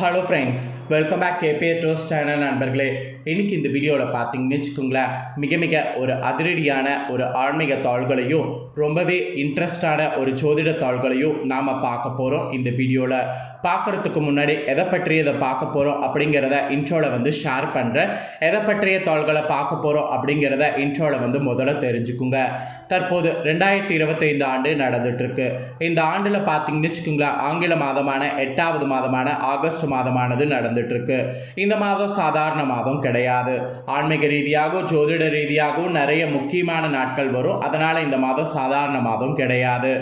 Hello friends welcome back கேபே ட்ரோஸ் channel நண்பர்களே. இன்றைக்கி இந்த வீடியோவில் பார்த்தீங்கன்னு வச்சுக்கோங்களேன் மிக மிக ஒரு அதிரடியான ஒரு ஆன்மீக தாள்களையும் ரொம்பவே இன்ட்ரெஸ்டான ஒரு ஜோதிட தாள்களையும் நாம் பார்க்க போகிறோம் இந்த வீடியோவில் பார்க்குறதுக்கு முன்னாடி எதை பற்றியதை பார்க்க போகிறோம் அப்படிங்கிறத இன்ட்ரோவில் வந்து ஷேர் பண்ணுறேன் எதை பற்றிய தாள்களை பார்க்க போகிறோம் அப்படிங்கிறத இன்ட்ரோவில் வந்து முதல்ல தெரிஞ்சுக்குங்க. தற்போது ரெண்டாயிரத்தி இருபத்தைந்து ஆண்டு நடந்துகிட்ருக்கு இந்த ஆண்டில் பார்த்தீங்கன்னு வச்சுக்கோங்களேன் ஆங்கில மாதமான எட்டாவது மாதமான ஆகஸ்ட் மாதமானது நடந்துகிட்ருக்கு இந்த மாதம் சாதாரண மாதம் கிடையாது. ஆன்மீக ரீதியாகவும் ஜோதிட ரீதியாகவும் நிறைய முக்கியமான நாட்கள் வரும். அதனால் இந்த மாதம் சாதாரண மாதம் கிடையாது.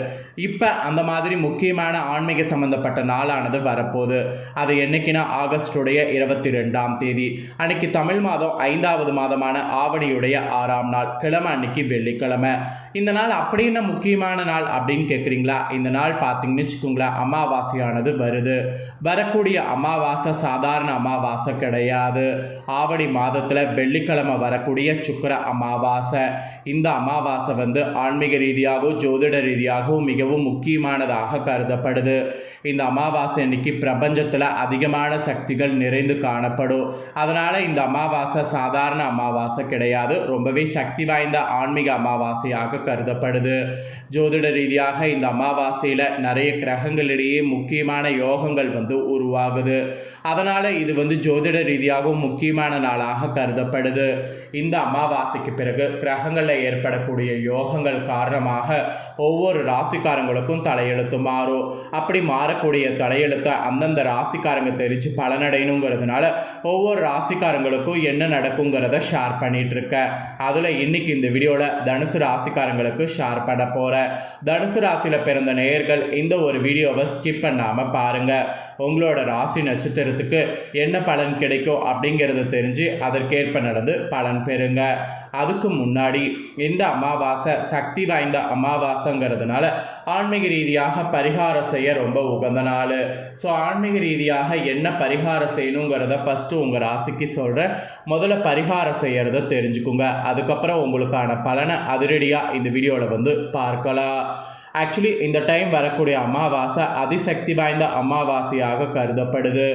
இப்போ அந்த மாதிரி முக்கியமான ஆன்மீக சம்மந்தப்பட்ட நாளானது வரப்போகுது. அது என்னைக்குன்னா ஆகஸ்டுடைய இருபத்தி ரெண்டாம் தேதி. அன்னைக்கு தமிழ் மாதம் ஐந்தாவது மாதமான ஆவணியுடைய ஆறாம் நாள் கிழமை அன்னைக்கு வெள்ளிக்கிழமை. இந்த நாள் அப்படின்னு முக்கியமான நாள் அப்படின்னு கேட்குறீங்களா இந்த நாள் பார்த்தீங்கன்னு வச்சுக்கோங்களேன் அமாவாசையானது வருது. வரக்கூடிய அமாவாசை சாதாரண அமாவாசை கிடையாது. ஆவணி மாதத்தில் வெள்ளிக்கிழமை வரக்கூடிய சுக்கர அமாவாசை. இந்த அமாவாசை வந்து ஆன்மீக ரீதியாகவும் ஜோதிட ரீதியாகவும் மிகவும் முக்கியமானதாக கருதப்படுது. இந்த அமாவாசை அன்னைக்கு பிரபஞ்சத்தில் அதிகமான சக்திகள் நிறைந்து காணப்படும். அதனால் இந்த அமாவாசை சாதாரண அமாவாசை கிடையாது. ரொம்பவே சக்தி வாய்ந்த ஆன்மீக அமாவாசையாக கருதப்படுது. ஜோதிட ரீதியாக இந்த அமாவாசையில் நிறைய கிரகங்களிடையே முக்கியமான யோகங்கள் வந்து உருவாகுது. அதனால் இது வந்து ஜோதிட ரீதியாகவும் முக்கியமான நாளாக கருதப்படுது. இந்த அமாவாசைக்கு பிறகு கிரகங்களில் ஏற்படக்கூடிய யோகங்கள் காரணமாக ஒவ்வொரு ராசிக்காரங்களுக்கும் தலையெழுத்து மாறும். அப்படி மாறக்கூடிய தலையெழுத்தை அந்தந்த ராசிக்காரங்க தெரிஞ்சு பலனடையணுங்கிறதுனால ஒவ்வொரு ராசிக்காரங்களுக்கும் என்ன நடக்குங்கிறத ஷேர் பண்ணிட்டு இருக்கேன் அதில் இன்னைக்கு இந்த வீடியோவில் தனுசு ராசிக்காரங்களுக்கு ஷேர் பண்ண போகிறேன் தனுசு ராசியில் பிறந்த நேயர்கள் இந்த ஒரு வீடியோவை ஸ்கிப் பண்ணாமல் பாருங்கள் உங்களோட ராசி நட்சத்திரத்துக்கு என்ன பலன் கிடைக்கும் அப்படிங்கிறத தெரிஞ்சு அதற்கேற்ப நடந்து பலன் பெறுங்க. அதுக்கு முன்னாடி இந்த அமாவாசை சக்தி வாய்ந்த அமாவாசைங்கிறதுனால ஆன்மீக ரீதியாக பரிகாரம் செய்ய ரொம்ப உகந்த நாள். ஸோ ஆன்மீக ரீதியாக என்ன பரிகாரம் செய்யணுங்கிறத ஃபஸ்ட்டு உங்கள் ராசிக்கு சொல்கிறேன் முதல்ல பரிகாரம் செய்கிறத தெரிஞ்சுக்குங்க. அதுக்கப்புறம் உங்களுக்கான பலனை அதிரடியாக இந்த வீடியோவில் வந்து பார்க்கலாம். ஆக்சுவலி இந்த டைம் வரக்கூடிய அமாவாசை அதிசக்தி வாய்ந்த அமாவாசையாக கருதப்படுது.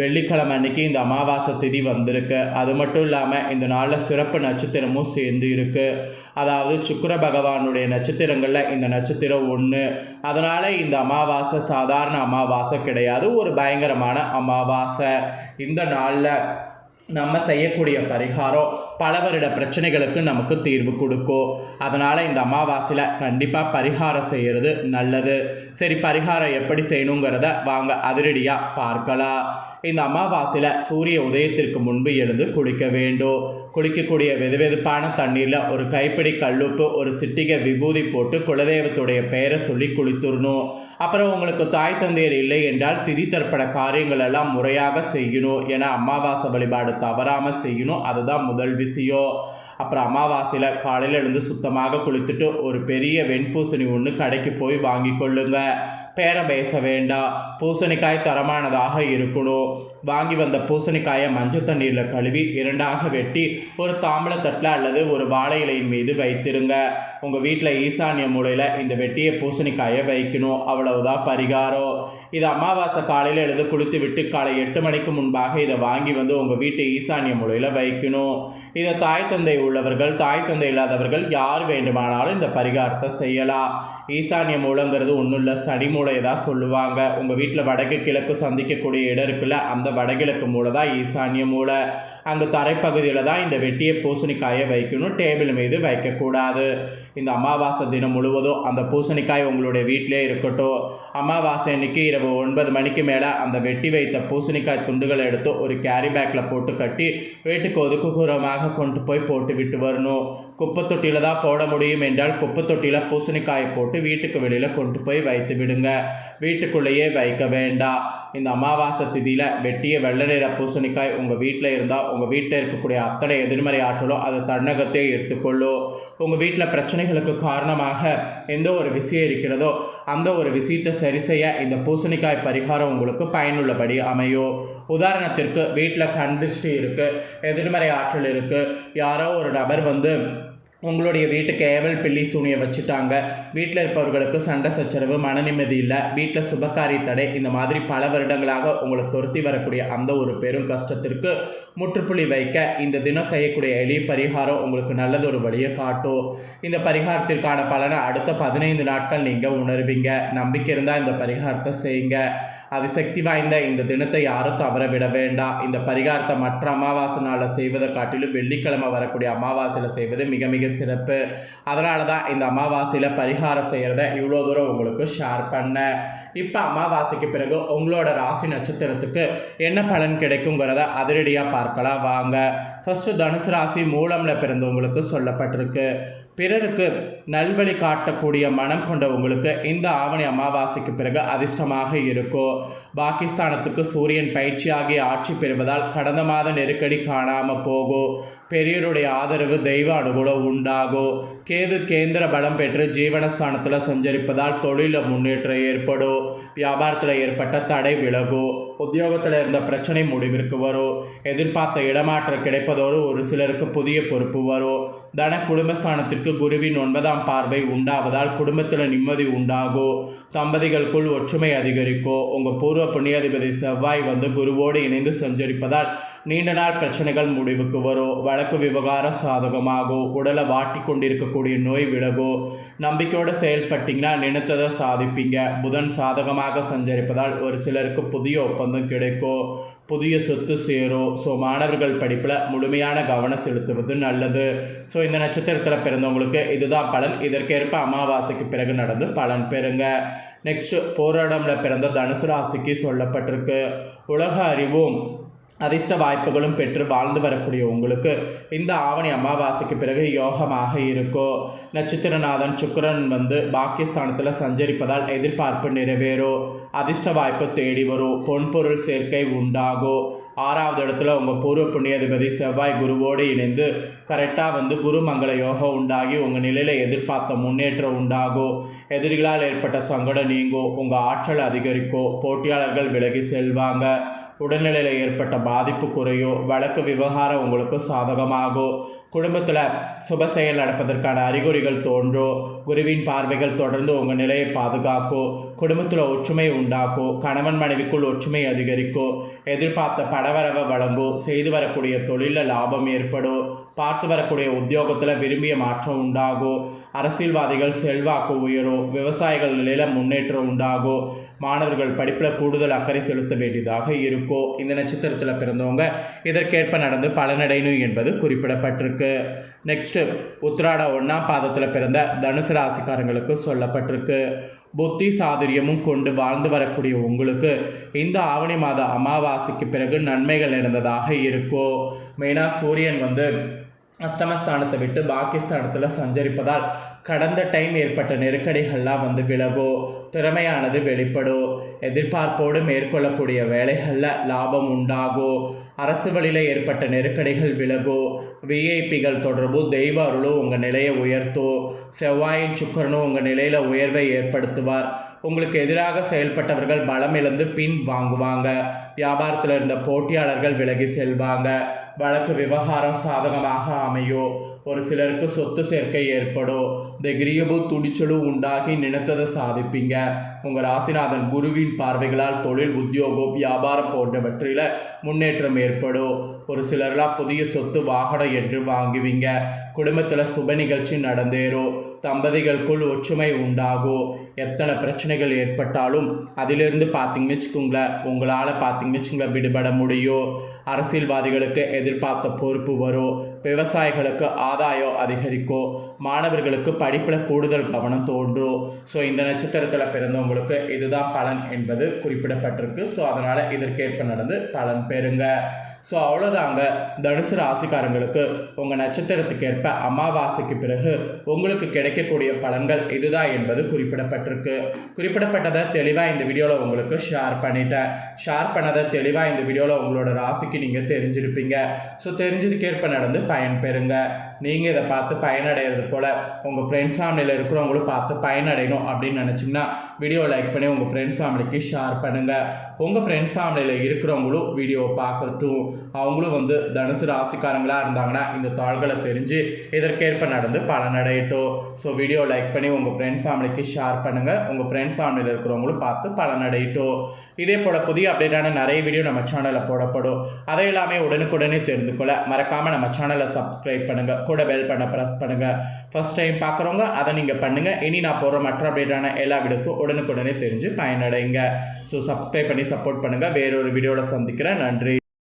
வெள்ளிக்கிழமை அன்னைக்கு இந்த அமாவாசை திதி வந்திருக்கு. அது மட்டும் இல்லாமல் இந்த நாளில் சிறப்பு நட்சத்திரமும் சேர்ந்து இருக்கு. அதாவது சுக்கர பகவானுடைய நட்சத்திரங்களில் இந்த நட்சத்திரம் ஒன்று அதனால் இந்த அமாவாசை சாதாரண அமாவாசை கிடையாது. ஒரு பயங்கரமான அமாவாசை. இந்த நாளில் நம்ம செய்யக்கூடிய பரிகாரம் பல வருட பிரச்சனைகளுக்கு நமக்கு தீர்வு கொடுக்கும் அதனால் இந்த அமாவாசையில் கண்டிப்பாக பரிகாரம் செய்கிறது நல்லது. சரி பரிகாரம் எப்படி செய்யணுங்கிறத வாங்க அதிரடியாக பார்க்கலாம். இந்த அமாவாசையில் சூரிய உதயத்திற்கு முன்பு எழுந்து குளிக்க வேண்டும். குளிக்கக்கூடிய வெதுவெதுப்பான தண்ணீரில் ஒரு கைப்பிடி கல்லுப்பு ஒரு சிட்டிகை விபூதி போட்டு குலதெய்வத்துடைய பெயரை சொல்லி குளித்துடணும். அப்புறம் உங்களுக்கு தாய் தந்தையர் இல்லை என்றால் திதி தற்பட காரியங்கள் எல்லாம் முறையாக செய்யணும் ஏன்னா அமாவாசை வழிபாடு தவறாமல் செய்யணும். அதுதான் முதல் விஷயம். அப்புறம் அமாவாசையில் காலையில் எழுந்து சுத்தமாக குளித்துட்டு ஒரு பெரிய வெண்பூசணி ஒன்று கடைக்கு போய் வாங்கி கொள்ளுங்கள் பேர பேச வேண்டாம் பூசணிக்காய் தரமானதாக இருக்கணும். வாங்கி வந்த பூசணிக்காயை மஞ்சள் தண்ணீரில் கழுவி இரண்டாக வெட்டி ஒரு தாம்பளத்தட்டில் அல்லது ஒரு வாழை இலையின் மீது வைத்திருங்க. உங்கள் வீட்டில் ஈசானிய மூலையில் இந்த வெட்டிய பூசணிக்காயை வைக்கணும். அவ்வளவுதான் பரிகாரம். இது அமாவாசை காலையில் எழுது குளித்து விட்டு காலை எட்டு மணிக்கு முன்பாக இதை வாங்கி வந்து உங்கள் வீட்டு ஈசானிய மூலையில் வைக்கணும். இதை தாய் தந்தை உள்ளவர்கள் தாய் தந்தை இல்லாதவர்கள் யார் வேண்டுமானாலும் இந்த பரிகாரத்தை செய்யலாம். ஈசானிய மூலங்கிறது ஒன்றும் இல்லை சனி மூளை தான் சொல்லுவாங்க. உங்கள் வீட்டில் வடக்கு கிழக்கு சந்திக்கக்கூடிய இடம் இருக்குல்ல அந்த வடகிழக்கு மூளை தான் ஈசானிய மூளை. அங்கே தரைப்பகுதியில் தான் இந்த வெட்டிய பூசணிக்காயை வைக்கணும் டேபிள் மீது வைக்கக்கூடாது. இந்த அமாவாசை தினம் முழுவதும் அந்த பூசணிக்காய் உங்களுடைய வீட்டிலே இருக்கட்டும். அமாவாசை அன்னைக்கு இரவு ஒன்பது மணிக்கு மேலே அந்த வெட்டி வைத்த பூசணிக்காய் துண்டுகளை எடுத்து ஒரு கேரி பேக்கில் போட்டு கட்டி வீட்டுக்கு ஒதுக்குப்புறமாக கொண்டு போய் போட்டு விட்டு வரணும். குப்பை தொட்டியில் தான் போட முடியும் என்றால் குப்பை தொட்டியில் பூசணிக்காயை போட்டு வீட்டுக்கு வெளியில் கொண்டு போய் வைத்து விடுங்க. வீட்டுக்குள்ளேயே வைக்க வேண்டாம். இந்த அமாவாசை திதியில் வெட்டிய வெள்ளை நிற பூசணிக்காய் உங்கள் வீட்டில் இருந்தால் உங்கள் வீட்டில் இருக்கக்கூடிய அத்தனை எதிர்மறை ஆற்றலும் அது தன்னகத்தே எடுத்துக்கொள்ளும் உங்கள் வீட்டில் பிரச்சனைகளுக்கு காரணமாக எந்த ஒரு விஷயம் இருக்கிறதோ அந்த ஒரு விஷயத்தை சரி செய்ய இந்த பூசணிக்காய் பரிகாரம் உங்களுக்கு பயனுள்ளபடி அமையும். உதாரணத்திற்கு வீட்டில் கண் இருக்குது எதிர்மறை ஆற்றல் இருக்குது யாரோ ஒரு நபர் வந்து உங்களுடைய வீட்டுக்கு ஏவல் பில்லி சூனியை வச்சுட்டாங்க வீட்டில் இருப்பவர்களுக்கு சண்டை சச்சரவு மன நிம்மதி இல்லை வீட்டில் சுபகாரிய தடை இந்த மாதிரி பல வருடங்களாக உங்களை துரத்தி வரக்கூடிய அந்த ஒரு பெரும் கஷ்டத்திற்கு முற்றுப்புள்ளி வைக்க இந்த தினம் செய்யக்கூடிய எளிய பரிகாரம் உங்களுக்கு நல்லது ஒரு வழியை காட்டும். இந்த பரிகாரத்திற்கான பலனை அடுத்த பதினைந்து நாட்கள் நீங்கள் உணர்வீங்க. நம்பிக்கை இருந்தால் இந்த பரிகாரத்தை செய்யுங்க. அது சக்தி வாய்ந்த இந்த தினத்தை யாரும் தவற விட வேண்டாம். இந்த பரிகாரத்தை மற்ற அமாவாசை நாளில் செய்வதை காட்டிலும் வெள்ளிக்கிழமை வரக்கூடிய அமாவாசையில் செய்வது மிக மிக சிறப்பு. அதனால தான் இந்த அமாவாசையில் பரிகாரம் செய்கிறத இவ்வளோ தூரம் உங்களுக்கு ஷேர் பண்ணேன். இப்போ அமாவாசைக்கு பிறகு உங்களோட ராசி நட்சத்திரத்துக்கு என்ன பலன் கிடைக்குங்கிறத அதிரடியாக பார்க்கலாம். வாங்க. ஃபஸ்ட்டு தனுசு ராசி மூலமில் பிறந்தவங்களுக்கு சொல்லப்பட்டிருக்கு. பிறருக்கு நல்வழி காட்டக்கூடிய மனம் கொண்ட உங்களுக்கு இந்த ஆவணி அமாவாசைக்கு பிறகு அதிர்ஷ்டமாக இருக்கும் பாகிஸ்தானத்துக்கு சூரியன் பயிற்சியாகி ஆட்சி பெறுவதால் கடந்த மாத நெருக்கடி காணாமல் போகும் பெரியோருடைய ஆதரவு தெய்வ அனுகூலம் உண்டாகும் கேது கேந்திர பலம் பெற்று ஜீவனஸ்தானத்தில் சஞ்சரிப்பதால் தொழிலில் முன்னேற்றம் ஏற்படும் வியாபாரத்தில் ஏற்பட்ட தடை விலகும் உத்தியோகத்தில் இருந்த பிரச்சனை முடிவிற்கு வரும் எதிர்பார்த்த இடமாற்றம் கிடைப்பதோடு ஒரு சிலருக்கு புதிய பொறுப்பு வரும் தன குடும்பஸ்தானத்திற்கு குருவின் ஒன்பதாம் பார்வை உண்டாவதால் குடும்பத்தில் நிம்மதி உண்டாகும் தம்பதிகளுக்குள் ஒற்றுமை அதிகரிக்கும் உங்கள் பூர்வ புண்ணியாதிபதி செவ்வாய் வந்து குருவோடு இணைந்து சஞ்சரிப்பதால் நீண்ட நாள் பிரச்சனைகள் முடிவுக்கு வரும். வழக்கு விவகாரம் சாதகமாகும் உடலை வாட்டி கொண்டிருக்கக்கூடிய நோய் விலகும் நம்பிக்கையோடு செயல்பட்டீங்கன்னா நினைத்ததை சாதிப்பீங்க. புதன் சாதகமாக சஞ்சரிப்பதால் ஒரு சிலருக்கு புதிய ஒப்பந்தம் கிடைக்கும். புதிய சொத்து சேரும். ஸோ மாணவர்கள் படிப்பில் முழுமையான கவனம் செலுத்துவது நல்லது. ஸோ இந்த நட்சத்திரத்தில் பிறந்தவங்களுக்கு இதுதான் பலன். இதற்கேற்ப அமாவாசைக்கு பிறகு நடந்து பலன் பெறுங்க. நெக்ஸ்ட் போராடம்ல பிறந்த தனுசு ராசிக்கு சொல்லப்பட்டிருக்கு. உலக அறிவும் அதிர்ஷ்ட வாய்ப்புகளும் பெற்று வாழ்ந்து வரக்கூடிய உங்களுக்கு இந்த ஆவணி அமாவாசைக்கு பிறகு யோகமாக இருக்கும் நட்சத்திரநாதன் சுக்கரன் வந்து பாக்கியஸ்தானத்தில் சஞ்சரிப்பதால் எதிர்பார்ப்பு நிறைவேறும் அதிர்ஷ்ட வாய்ப்பு தேடி வரும் பொன்பொருள் சேர்க்கை உண்டாகும் ஆறாவது இடத்துல உங்கள் பூர்வ புண்ணியாதிபதி செவ்வாய் குருவோடு இணைந்து கரெக்டாக வந்து குருமங்கள யோகம் உண்டாகி உங்கள் நிலையில் எதிர்பார்த்த முன்னேற்றம் உண்டாகும் எதிரிகளால் ஏற்பட்ட சங்கடம் நீங்கும் உங்கள் ஆற்றல் அதிகரிக்கும் போட்டியாளர்கள் விலகி செல்வாங்க. உடல்நிலையில் ஏற்பட்ட பாதிப்பு குறையோ வழக்கு விவகாரம் உங்களுக்கு சாதகமாகும் குடும்பத்தில் சுப செயல் நடப்பதற்கான அறிகுறிகள் தோன்றும் குருவின் பார்வைகள் தொடர்ந்து உங்கள் நிலையை பாதுகாக்கும் குடும்பத்தில் ஒற்றுமை உண்டாக்கும் கணவன் மனைவிக்குள் ஒற்றுமை அதிகரிக்கும் எதிர்பார்த்த படவரவை வழங்கும் செய்து வரக்கூடிய தொழிலில் லாபம் ஏற்படும் பார்த்து வரக்கூடிய உத்தியோகத்தில் விரும்பிய மாற்றம் உண்டாகும் அரசியல்வாதிகள் செல்வாக்கு உயரும் விவசாயிகள் நிலையில் முன்னேற்றம் உண்டாகும் மாணவர்கள் படிப்பில் கூடுதல் அக்கறை செலுத்த வேண்டியதாக இருக்கும் இந்த நட்சத்திரத்தில் பிறந்தவங்க இதற்கேற்ப நடந்து பலனடையணும் என்பது குறிப்பிடப்பட்டிருக்கு. நெக்ஸ்ட்டு உத்ராட ஒன்றாம் பாதத்தில் பிறந்த தனுசு ராசிக்காரங்களுக்கு சொல்லப்பட்டிருக்கு. புத்தி சாதுரியமும் கொண்டு வாழ்ந்து வரக்கூடிய உங்களுக்கு இந்த ஆவணி மாத அமாவாசைக்கு பிறகு நன்மைகள் நடந்ததாக இருக்கும் மெயினாக சூரியன் வந்து அஷ்டமஸ்தானத்தை விட்டு பாகிஸ்தானத்தில் சஞ்சரிப்பதால் கடந்த டைம் ஏற்பட்ட நெருக்கடிகள்லாம் வந்து விலகும் திறமையானது வெளிப்படும் எதிர்பார்ப்போடு மேற்கொள்ளக்கூடிய வேலைகளில் லாபம் உண்டாகும் அரசு வழியில் ஏற்பட்ட நெருக்கடிகள் விலகும் விஐபிகள் தொடர்பு தெய்வ அருளும் உங்கள் நிலையை உயர்த்தும் செவ்வாயின் சுக்கரனும் உங்கள் நிலையில் உயர்வை ஏற்படுத்துவார். உங்களுக்கு எதிராக செயல்பட்டவர்கள் பலம் இழந்து பின் வாங்குவாங்க. வியாபாரத்தில் இருந்த போட்டியாளர்கள் விலகி செல்வாங்க. வழக்கு விவகாரம் சாதகமாக அமையும் ஒரு சிலருக்கு சொத்து சேர்க்கை ஏற்படும். தைரியமும் துணிச்சலும் உண்டாகி நினைத்ததை சாதிப்பீங்க. உங்கள் ராசிநாதன் குருவின் பார்வைகளால் தொழில் உத்தியோகம் வியாபாரம் போன்றவற்றில் முன்னேற்றம் ஏற்படும். ஒரு சிலர்லாம் புதிய சொத்து வாகனம் என்று வாங்குவீங்க. குடும்பத்தில் சுப நிகழ்ச்சி நடந்தேறும் தம்பதிகளுக்குள் ஒற்றுமை உண்டாகும் எத்தனை பிரச்சனைகள் ஏற்பட்டாலும் அதிலிருந்து பார்த்திங்கன்னு வச்சுக்கோங்களேன் உங்களால் பார்த்திங்க வச்சுக்கோங்களேன் விடுபட முடியும் அரசியல்வாதிகளுக்கு எதிர்பார்த்த பொறுப்பு வரும் விவசாயிகளுக்கு ஆதாயம் அதிகரிக்கும் மாணவர்களுக்கு படிப்பில் கூடுதல் கவனம் தோன்றும் ஸோ இந்த நட்சத்திரத்தில் பிறந்தவங்களுக்கு இதுதான் பலன் என்பது குறிப்பிடப்பட்டிருக்கு. ஸோ அதனால் இதற்கேற்ப நடந்து பலன் பெறுங்க. ஸோ அவ்வளோதாங்க தனுசு ராசிக்காரங்களுக்கு உங்கள் நட்சத்திரத்துக்கேற்ப அமாவாசைக்கு பிறகு உங்களுக்கு கிடைக்கக்கூடிய பலன்கள் இதுதான் என்பது குறிப்பிடப்பட்டிருக்கு. குறிப்பிடப்பட்டதை தெளிவாக இந்த வீடியோவில் உங்களுக்கு ஷேர் பண்ணிட்டேன். ஷேர் பண்ணதை தெளிவாக இந்த வீடியோவில் உங்களோட ராசிக்கு நீங்கள் தெரிஞ்சிருப்பீங்க. ஸோ தெரிஞ்சதுக்கேற்ப நடந்து பயன்பெறுங்க நீங்கள் இதை பார்த்து பயனடைகிறது போல் உங்கள் ஃப்ரெண்ட்ஸ் ஃபேமிலியில் இருக்கிறவங்களும் பார்த்து பயனடையணும் அப்படின்னு நினச்சிங்கன்னா வீடியோ லைக் பண்ணி உங்கள் ஃப்ரெண்ட்ஸ் ஃபேமிலிக்கு ஷேர் பண்ணுங்கள் உங்கள் ஃப்ரெண்ட்ஸ் ஃபேமிலியில் இருக்கிறவங்களும் வீடியோ பார்க்கட்டும் அவங்களும் வந்து தனுசு ராசிக்காரங்களாக இருந்தாங்கன்னா இந்த தாள்களை தெரிஞ்சு இதற்கேற்ப நடந்து பலனடையட்டும். ஸோ வீடியோ லைக் பண்ணி உங்கள் ஃப்ரெண்ட்ஸ் ஃபேமிலிக்கு ஷேர் பண்ணுங்கள் உங்கள் ஃப்ரெண்ட்ஸ் ஃபேமிலியில் இருக்கிறவங்களும் பார்த்து பலனடையட்டும். இதே போல் புதிய அப்டேட்டான நிறைய வீடியோ நம்ம சேனலில் போடப்படும். அதை எல்லாமே உடனுக்குடனே தெரிந்து கொள்ள மறக்காமல் நம்ம சேனலை சப்ஸ்கிரைப் பண்ணுங்கள் கூட பெல் பண்ண ப்ரெஸ் பண்ணுங்கள் ஃபஸ்ட் டைம் பார்க்குறவங்க அதை நீங்கள் பண்ணுங்கள் இனி நான் போடுற மற்ற அப்டேட்டான எல்லா வீடியோஸும் உடனுக்குடனே தெரிஞ்சு பயனடைங்க. ஸோ சப்ஸ்கிரைப் பண்ணி சப்போர்ட் பண்ணுங்கள் வேறொரு வீடியோவில் சந்திக்கிறேன். நன்றி.